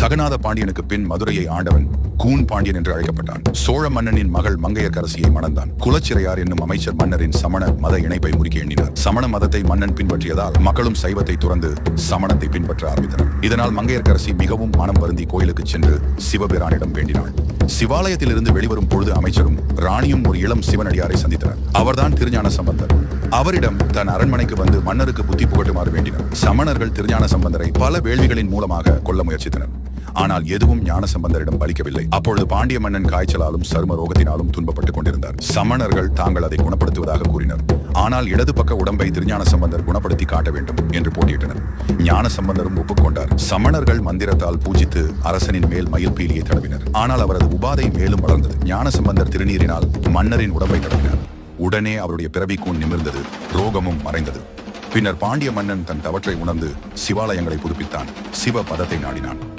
சகநாத பாண்டியனுக்கு பின் மதுரையை ஆண்டவன் கூன் பாண்டியன் என்று அழைக்கப்பட்டான். சோழ மன்னனின் மகள் மங்கையர்கரசியை மணந்தான். குலச்சிறையார் என்னும் அமைச்சர் மன்னரின் சமண மத இணைப்பை முறிக்க எண்ணினார். சமண மதத்தை மன்னன் பின்பற்றியதால் மக்களும் சைவத்தை துறந்து சமணத்தை பின்பற்ற ஆரம்பித்தனர். இதனால் மங்கையர்கரசி மிகவும் மனம் வருந்தி கோயிலுக்கு சென்று சிவபிரானிடம் வேண்டினாள். சிவாலயத்திலிருந்து வெளிவரும் பொழுது அமைச்சரும் ராணியும் ஒரு இளம் சிவனடியாரை சந்தித்தனர். அவர்தான் திருஞான சம்பந்தர். அவரிடம் தன் அரண்மனைக்கு வந்து மன்னருக்கு புத்தி புகட்டுமாறு வேண்டினர். சமணர்கள் திருஞான சம்பந்தரை பல வேள்விகளின் மூலமாக கொல்ல முயற்சித்தனர். ஆனால் எதுவும் ஞான சம்பந்தரிடம் பலிக்கவில்லை. அப்பொழுது பாண்டிய மன்னன் காய்ச்சலாலும் சரும ரோகத்தினாலும் துன்பப்பட்டுக் கொண்டிருந்தார். சமணர்கள் தாங்கள் அதை குணப்படுத்துவதாக கூறினர். ஆனால் இடது பக்க உடம்பை திருஞான சம்பந்தர் குணப்படுத்தி காட்ட வேண்டும் என்று போட்டியிட்டனர். ஞான சம்பந்தரும் ஒப்புக்கொண்டார். சமணர்கள் மந்திரத்தால் பூஜித்து அரசனின் மேல் மயில் பீலியை தடவினர். ஆனால் அவரது உபாதை மேலும் வளர்ந்தது. ஞான சம்பந்தர் திருநீரினால் மன்னரின் உடம்பை தடவினார். உடனே அவருடைய பிறவிக்கூன் நிமிர்ந்தது. ரோகமும் மறைந்தது. பின்னர் பாண்டிய மன்னன் தன் தவற்றை உணர்ந்து சிவாலயங்களை புதுப்பித்தான். சிவ பதத்தை நாடினான்.